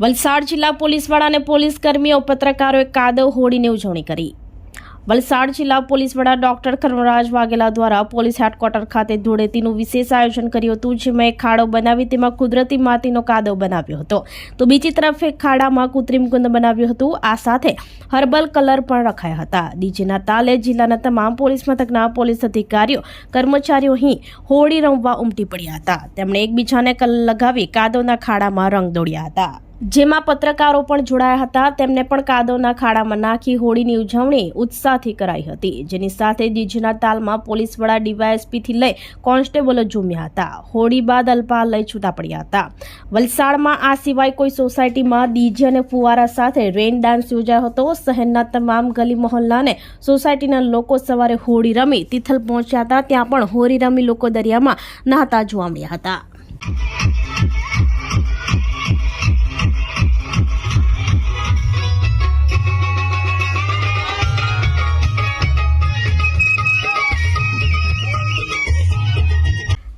વલસાડ જિલ્લા પોલીસ વડા અને પોલીસ કર્મીઓ પત્રકારોએ કાદવ હોળીની ઉજવણી કરી. વલસાડ જિલ્લા પોલીસ વડા ડોક્ટર કર્મરાજ વાઘેલા દ્વારા પોલીસ હેડક્વાર્ટર ખાતે ધૂળેટીનું વિશેષ આયોજન કર્યું હતું, જેમાં એક ખાડો બનાવી તેમાં કુદરતી માટીનો કાદવ બનાવ્યો હતો. તો બીજી તરફ એક ખાડામાં કૃત્રિમ કુંદ બનાવ્યું હતું. આ સાથે હર્બલ કલર પણ રખાયા હતા. ડીજેના તાલે જિલ્લાના તમામ પોલીસ મથકના પોલીસ અધિકારીઓ, કર્મચારીઓ અહીં હોળી રમવા ઉમટી પડ્યા હતા. તેમણે એકબીજાને કલર લગાવી કાદવના ખાડામાં રંગ દોડ્યા હતા. જેમાં પત્રકારો પણ જોડાયા હતા. તેમને પણ કાદવના ખાડામાં નાખી હોળીની ઉજવણી ઉત્સાહથી કરાઈ હતી. જેની સાથે ડીજના તાલમાં પોલીસ વડા ડીવાયએસપીથી લઈ કોન્સ્ટેબલો ઝૂમ્યા હતા. હોળી બાદ અલ્પા લઈ છૂટા પડ્યા હતા. વલસાડમાં આ સિવાય કોઈ સોસાયટીમાં ડીજે અને ફુવારા સાથે રેન ડાન્સ યોજાયો હતો. શહેરના તમામ ગલી મહોલ્લાને સોસાયટીના લોકો સવારે હોળી રમી તિથલ પહોંચ્યા હતા. ત્યાં પણ હોળી રમી લોકો દરિયામાં નહાતા જોવા મળ્યા હતા.